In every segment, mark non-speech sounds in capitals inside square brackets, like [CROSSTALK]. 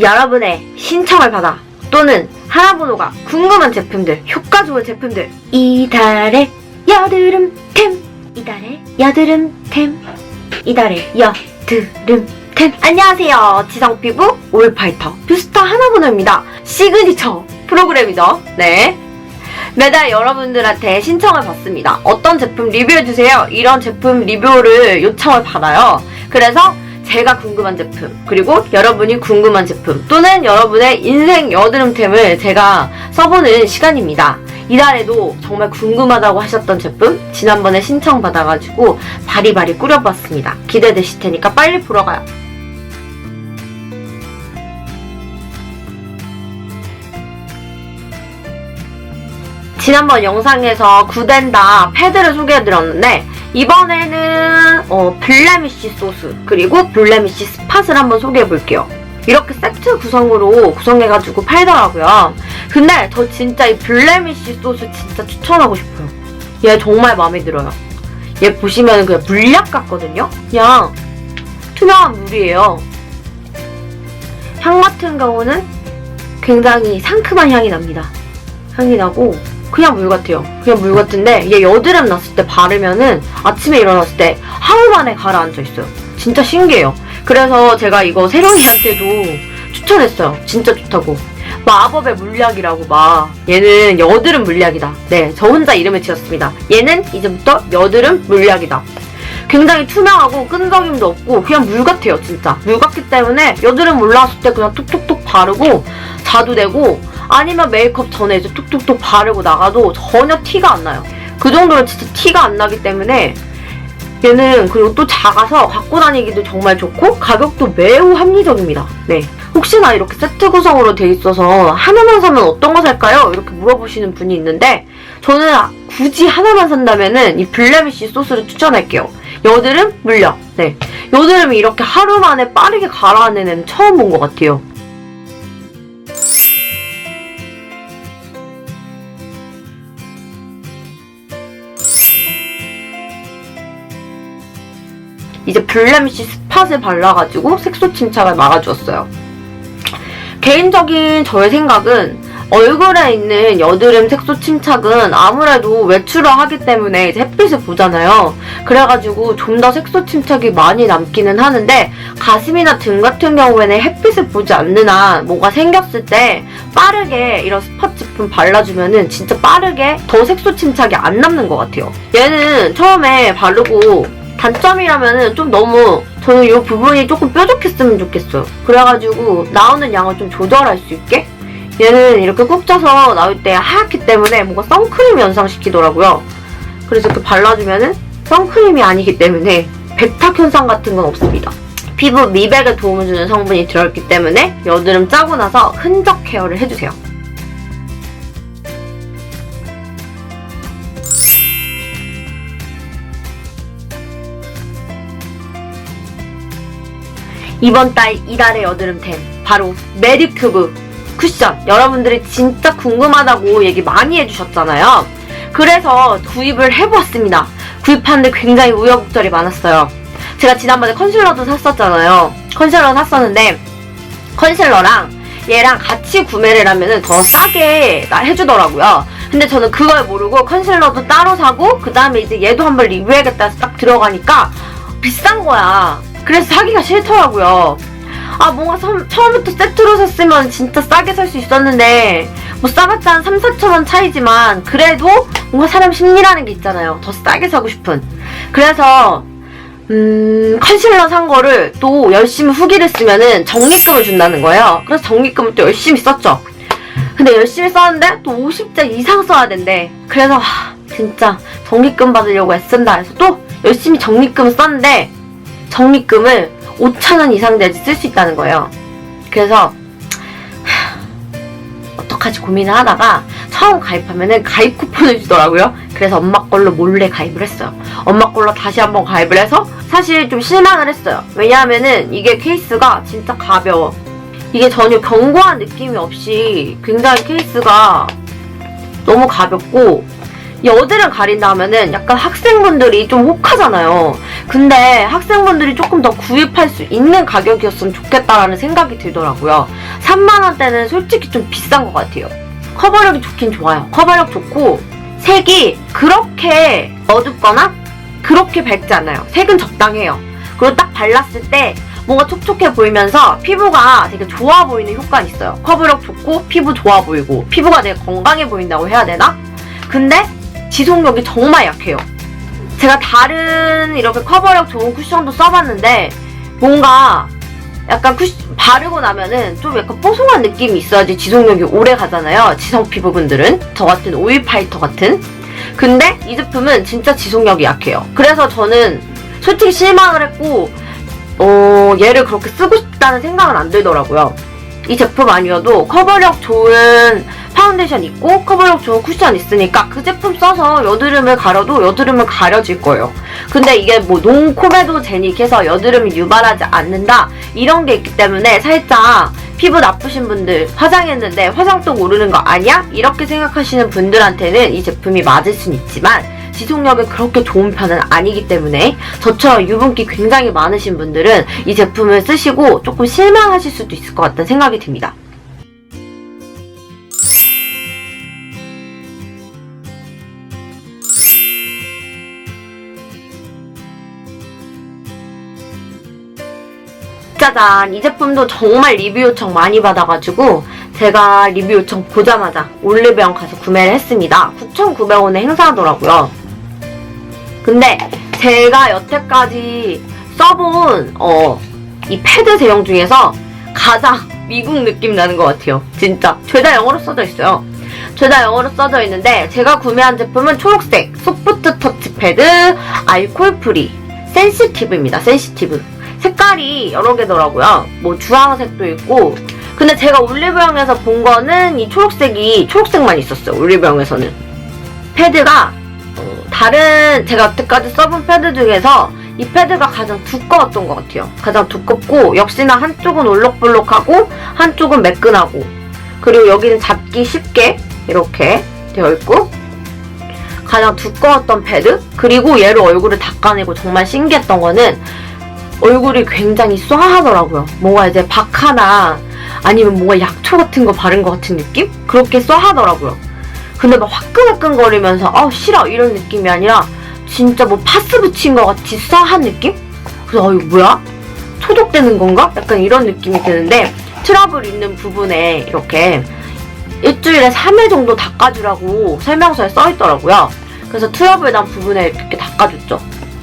여러분의 신청을 받아 또는 하나번호가 궁금한 제품들, 효과 좋은 제품들 이달의 여드름템 이달의 여드름템 이달의 여드름템 안녕하세요 지성피부 올파이터 뷰스터 하나번호입니다 시그니처 프로그램이죠 네 매달 여러분들한테 신청을 받습니다. 어떤 제품 리뷰해주세요. 이런 제품 리뷰를 요청을 받아요. 그래서 제가 궁금한 제품, 그리고 여러분이 궁금한 제품, 또는 여러분의 인생 여드름템을 제가 써보는 시간입니다. 이달에도 정말 궁금하다고 하셨던 제품, 지난번에 신청받아가지고 바리바리 꾸려봤습니다. 기대되실 테니까 빨리 보러 가요. 지난번 영상에서 구덴다 패드를 소개해드렸는데 이번에는 어, 블레미쉬 소스 그리고 블레미쉬 스팟을 한번 소개해볼게요. 이렇게 세트 구성으로 구성해가지고 팔더라고요. 근데 저 진짜 이 블레미쉬 소스 진짜 추천하고 싶어요. 얘 정말 마음에 들어요. 얘 보시면 그냥 물약 같거든요? 그냥 투명한 물이에요. 향 같은 경우는 굉장히 상큼한 향이 납니다. 향이 나고 그냥 물 같아요. 그냥 물 같은데 얘 여드름 났을 때 바르면은 아침에 일어났을 때 하루 만에 가라앉아 있어요. 진짜 신기해요. 그래서 제가 이거 세령이한테도 추천했어요. 진짜 좋다고. 마법의 물약이라고 막 얘는 여드름 물약이다. 네, 저 혼자 이름을 지었습니다. 얘는 이제부터 여드름 물약이다. 굉장히 투명하고 끈적임도 없고 그냥 물 같아요 진짜 물 같기 때문에 여드름 올라왔을 때 그냥 톡톡톡 바르고 자도 되고 아니면 메이크업 전에 이제 톡톡톡 바르고 나가도 전혀 티가 안 나요 그 정도로 진짜 티가 안 나기 때문에 얘는 그리고 또 작아서 갖고 다니기도 정말 좋고 가격도 매우 합리적입니다 네 혹시나 이렇게 세트 구성으로 돼 있어서 하나만 사면 어떤 거 살까요? 이렇게 물어보시는 분이 있는데 저는 굳이 하나만 산다면은 이 블레미쉬 소스를 추천할게요 여드름 물약. 네. 여드름이 이렇게 하루 만에 빠르게 가라앉는 애는 처음 본 것 같아요. 이제 블레미쉬 스팟을 발라가지고 색소 침착을 막아주었어요. 개인적인 저의 생각은 얼굴에 있는 여드름 색소 침착은 아무래도 외출을 하기 때문에 햇빛을 보잖아요. 그래가지고 좀 더 색소 침착이 많이 남기는 하는데 가슴이나 등 같은 경우에는 햇빛을 보지 않는 한 뭐가 생겼을 때 빠르게 이런 스팟 제품 발라주면은 진짜 빠르게 더 색소 침착이 안 남는 것 같아요. 얘는 처음에 바르고 단점이라면은 좀 너무 저는 이 부분이 조금 뾰족했으면 좋겠어요. 그래가지고 나오는 양을 좀 조절할 수 있게 얘는 이렇게 꾹 짜서 나올 때 하얗기 때문에 뭔가 선크림 연상시키더라고요. 그래서 이렇게 발라주면은 선크림이 아니기 때문에 백탁 현상 같은 건 없습니다. 피부 미백에 도움을 주는 성분이 들어있기 때문에 여드름 짜고 나서 흔적 케어를 해주세요. 이번 달 이달의 여드름템. 바로 메디큐브. 쿠션. 여러분들이 진짜 궁금하다고 얘기 많이 해주셨잖아요. 그래서 구입을 해보았습니다. 구입하는데 굉장히 우여곡절이 많았어요. 제가 지난번에 컨실러도 샀었잖아요. 컨실러 샀었는데 컨실러랑 얘랑 같이 구매를 하면 더 싸게 나- 해주더라고요. 근데 저는 그걸 모르고 컨실러도 따로 사고 그 다음에 이제 얘도 한번 리뷰해야겠다 해서 딱 들어가니까 비싼 거야 그래서 사기가 싫더라고요. 아 뭔가 처음, 처음부터 세트로 샀으면 진짜 싸게 살 수 있었는데 뭐 싸봤자 한 3, 4천 원 차이지만 그래도 뭔가 사람 심리라는 게 있잖아요. 더 싸게 사고 싶은. 그래서 음 컨실러 산 거를 또 열심히 후기를 쓰면은 적립금을 준다는 거예요. 그래서 적립금을 또 열심히 썼죠. 근데 열심히 썼는데 또 50자 이상 써야 된대. 그래서 하, 진짜 적립금 받으려고 애쓴다 해서 또 열심히 적립금을 썼는데 적립금을 5,000원 이상 돼야지 쓸 수 있다는 거예요. 그래서 하, 어떡하지 고민을 하다가 처음 가입하면은 가입 쿠폰을 주더라고요. 그래서 엄마 걸로 몰래 가입을 했어요. 엄마 걸로 다시 한번 가입을 해서 사실 좀 실망을 했어요. 왜냐하면은 이게 케이스가 진짜 가벼워. 이게 전혀 견고한 느낌이 없이 굉장히 케이스가 너무 가볍고 여드름 가린다 하면은 약간 학생분들이 좀 혹하잖아요. 근데 학생분들이 조금 더 구입할 수 있는 가격이었으면 좋겠다라는 생각이 들더라고요. 3만원대는 솔직히 좀 비싼 것 같아요. 커버력이 좋긴 좋아요. 커버력 좋고, 색이 그렇게 어둡거나 그렇게 밝지 않아요. 색은 적당해요. 그리고 딱 발랐을 때 뭔가 촉촉해 보이면서 피부가 되게 좋아 보이는 효과는 있어요. 커버력 좋고 피부 좋아 보이고 피부가 되게 건강해 보인다고 해야 되나? 근데 지속력이 정말 약해요. 제가 다른 이렇게 커버력 좋은 쿠션도 써봤는데 뭔가 약간 쿠 바르고 나면은 좀 약간 뽀송한 느낌이 있어야지 지속력이 오래 가잖아요. 지성 피부분들은 저 같은 오일 파이터 같은. 근데 이 제품은 진짜 지속력이 약해요. 그래서 저는 솔직히 실망을 했고 어, 얘를 그렇게 쓰고 싶다는 생각은 안 들더라고요. 이 제품 아니어도 커버력 좋은 파운데이션 있고 커버력 좋은 쿠션 있으니까 그 제품 써서 여드름을 가려도 여드름은 가려질 거예요. 근데 이게 뭐 농코메도 제닉 해서 여드름이 유발하지 않는다 이런 게 있기 때문에 살짝 피부 나쁘신 분들 화장했는데 화장도 오르는 거 아니야? 이렇게 생각하시는 분들한테는 이 제품이 맞을 순 있지만 지속력이 그렇게 좋은 편은 아니기 때문에 저처럼 유분기 굉장히 많으신 분들은 이 제품을 쓰시고 조금 실망하실 수도 있을 것 같다는 생각이 듭니다. 짜잔! 이 제품도 정말 리뷰 요청 많이 받아가지고 제가 리뷰 요청 보자마자 올리브영 가서 구매를 했습니다. 9,900원에 행사하더라고요. 근데 제가 여태까지 써본 어, 이 패드 제형 중에서 가장 미국 느낌 나는 것 같아요. 진짜 죄다 영어로 써져 있어요. 죄다 영어로 써져 있는데 제가 구매한 제품은 초록색 소프트 터치 패드 알콜 프리 센시티브입니다. 센시티브 색깔이 여러 개더라고요. 뭐 주황색도 있고 근데 제가 올리브영에서 본 거는 이 초록색이 초록색만 있었어요. 올리브영에서는 패드가 어, 다른 제가 여태까지 써본 패드 중에서 이 패드가 가장 두꺼웠던 것 같아요. 가장 두껍고 역시나 한쪽은 올록볼록하고 한쪽은 매끈하고 그리고 여기는 잡기 쉽게 이렇게 되어 있고 가장 두꺼웠던 패드 그리고 얘를 얼굴을 닦아내고 정말 신기했던 거는 얼굴이 굉장히 쏴하더라고요. 뭔가 이제 박하나 아니면 뭔가 약초 같은 거 바른 것 같은 느낌? 그렇게 쏴하더라고요. 근데 막 화끈화끈거리면서 아 싫어 이런 느낌이 아니라 진짜 뭐 파스 붙인 것 같이 싸한 느낌? 그래서 어 이거 뭐야? 소독되는 건가? 약간 이런 느낌이 드는데 트러블 있는 부분에 이렇게 일주일에 3회 정도 닦아주라고 설명서에 써있더라고요. 그래서 트러블 난 부분에 이렇게 닦아줬죠.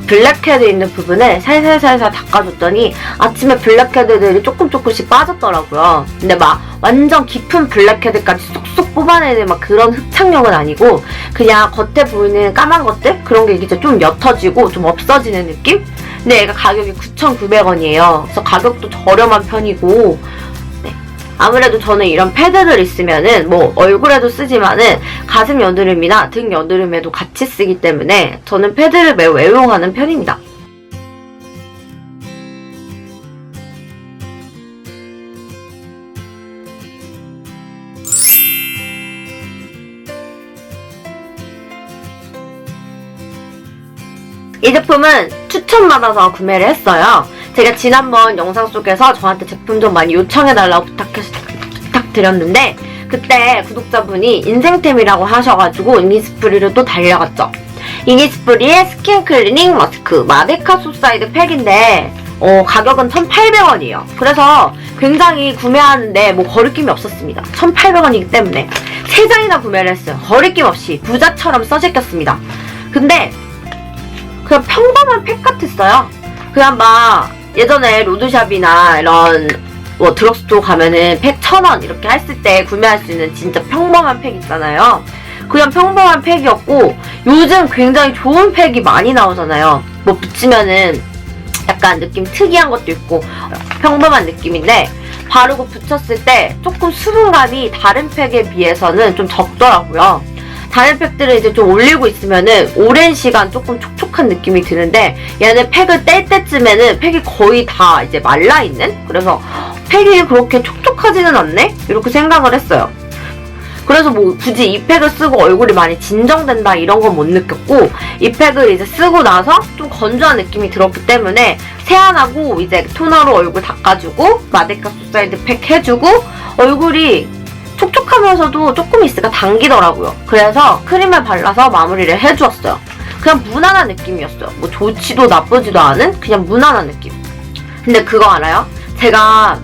블랙헤드 있는 부분을 살살살살 닦아줬더니 아침에 블랙헤드들이 조금 조금씩 빠졌더라고요. 근데 막 완전 깊은 블랙헤드까지 쏙쏙 뽑아내는 막 그런 흡착력은 아니고 그냥 겉에 보이는 까만 것들 그런 게 이제 좀 옅어지고 좀 없어지는 느낌? 근데 얘가 가격이 9,900원이에요. 그래서 가격도 저렴한 편이고 네. 아무래도 저는 이런 패드들 있으면은 뭐 얼굴에도 쓰지만은 가슴 여드름이나 등 여드름에도 같이 쓰기 때문에 저는 패드를 매우 애용하는 편입니다. 이 제품은 추천받아서 구매를 했어요. 제가 지난번 영상 속에서 저한테 제품 좀 많이 요청해달라고 부탁해서 부탁드렸는데 그때 구독자분이 인생템이라고 하셔가지고 이니스프리를 또 달려갔죠. 이니스프리의 스킨 클리닝 마스크 마데카 소사이드 팩인데 어, 가격은 1,800원이에요. 그래서 굉장히 구매하는데 뭐 거리낌이 없었습니다. 1,800원이기 때문에 세 장이나 구매를 했어요. 거리낌 없이 부자처럼 써제꼈습니다. 근데 그냥 평범한 팩 같았어요. 그냥 막 예전에 로드샵이나 이런 뭐 드럭스토어 가면은 팩 천 원 이렇게 했을 때 구매할 수 있는 진짜 평범한 팩 있잖아요. 그냥 평범한 팩이었고 요즘 굉장히 좋은 팩이 많이 나오잖아요. 뭐 붙이면은 약간 느낌 특이한 것도 있고 평범한 느낌인데 바르고 붙였을 때 조금 수분감이 다른 팩에 비해서는 좀 적더라고요. 다른 팩들을 이제 좀 올리고 있으면은 오랜 시간 조금 촉촉한 느낌이 드는데 얘는 팩을 뗄 때쯤에는 팩이 거의 다 이제 말라 있는 그래서 팩이 그렇게 촉촉하지는 않네 이렇게 생각을 했어요. 그래서 뭐 굳이 이 팩을 쓰고 얼굴이 많이 진정된다 이런 건 못 느꼈고 이 팩을 이제 쓰고 나서 좀 건조한 느낌이 들었기 때문에 세안하고 이제 토너로 얼굴 닦아주고 마데카 소사이드 팩 해주고 얼굴이 촉촉하면서도 조금 있으니까 당기더라고요. 그래서 크림을 발라서 마무리를 해주었어요. 그냥 무난한 느낌이었어요. 뭐 좋지도 나쁘지도 않은 그냥 무난한 느낌. 근데 그거 알아요? 제가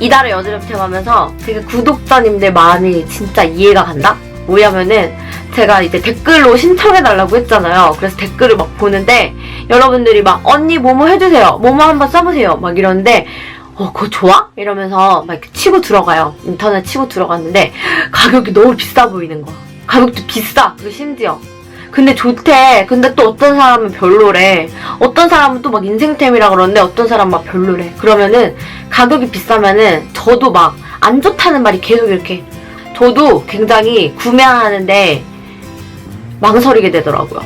이달의 여드름템 하면서 되게 구독자님들 마음이 진짜 이해가 간다? 뭐냐면은 제가 이제 댓글로 신청해달라고 했잖아요. 그래서 댓글을 막 보는데 여러분들이 막 언니 뭐뭐 해주세요. 뭐뭐 한번 써보세요. 막 이러는데 어, 그거 좋아? 이러면서 막 치고 들어가요. 인터넷 치고 들어갔는데 가격이 너무 비싸 보이는 거야. 가격도 비싸. 그 심지어. 근데 좋대. 근데 또 어떤 사람은 별로래. 어떤 사람은 또 막 인생템이라 그러는데 어떤 사람은 막 별로래. 그러면은 가격이 비싸면은 저도 막 안 좋다는 말이 계속 이렇게 저도 굉장히 구매하는데 망설이게 되더라고요.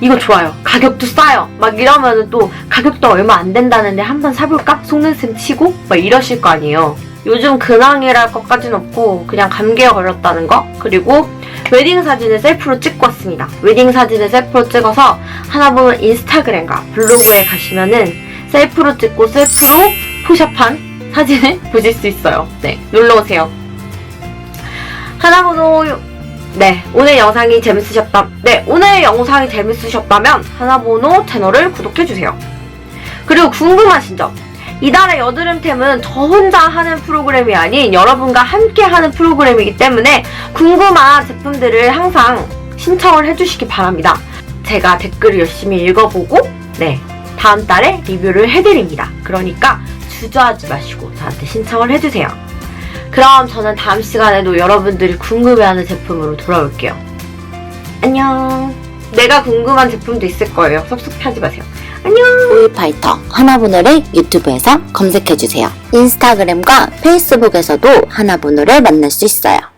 이거 좋아요. 가격도 싸요. 막 이러면은 또 가격도 얼마 안 된다는데 한번 사볼까? 속는 셈 치고? 막 이러실 거 아니에요. 요즘 근황이랄 것까진 없고 그냥 감기에 걸렸다는 거 그리고 웨딩 사진을 셀프로 찍고 왔습니다. 웨딩 사진을 셀프로 찍어서 하나보는 인스타그램과 블로그에 가시면은 셀프로 찍고 셀프로 포샵한 사진을 [LAUGHS] 보실 수 있어요. 네, 놀러 오세요. 하나번호 네 오늘 영상이 재밌으셨다. 네 오늘 영상이 재밌으셨다면 하나번호 채널을 구독해 주세요. 그리고 궁금하신 점. 이달의 여드름템은 저 혼자 하는 프로그램이 아닌 여러분과 함께 하는 프로그램이기 때문에 궁금한 제품들을 항상 신청을 해주시기 바랍니다. 제가 댓글을 열심히 읽어보고, 네, 다음 달에 리뷰를 해드립니다. 그러니까 주저하지 마시고 저한테 신청을 해주세요. 그럼 저는 다음 시간에도 여러분들이 궁금해하는 제품으로 돌아올게요. 안녕. 내가 궁금한 제품도 있을 거예요. 섭섭해하지 마세요. 안녕. 오일파이터 하나번호를 유튜브에서 검색해주세요. 인스타그램과 페이스북에서도 하나번호를 만날 수 있어요.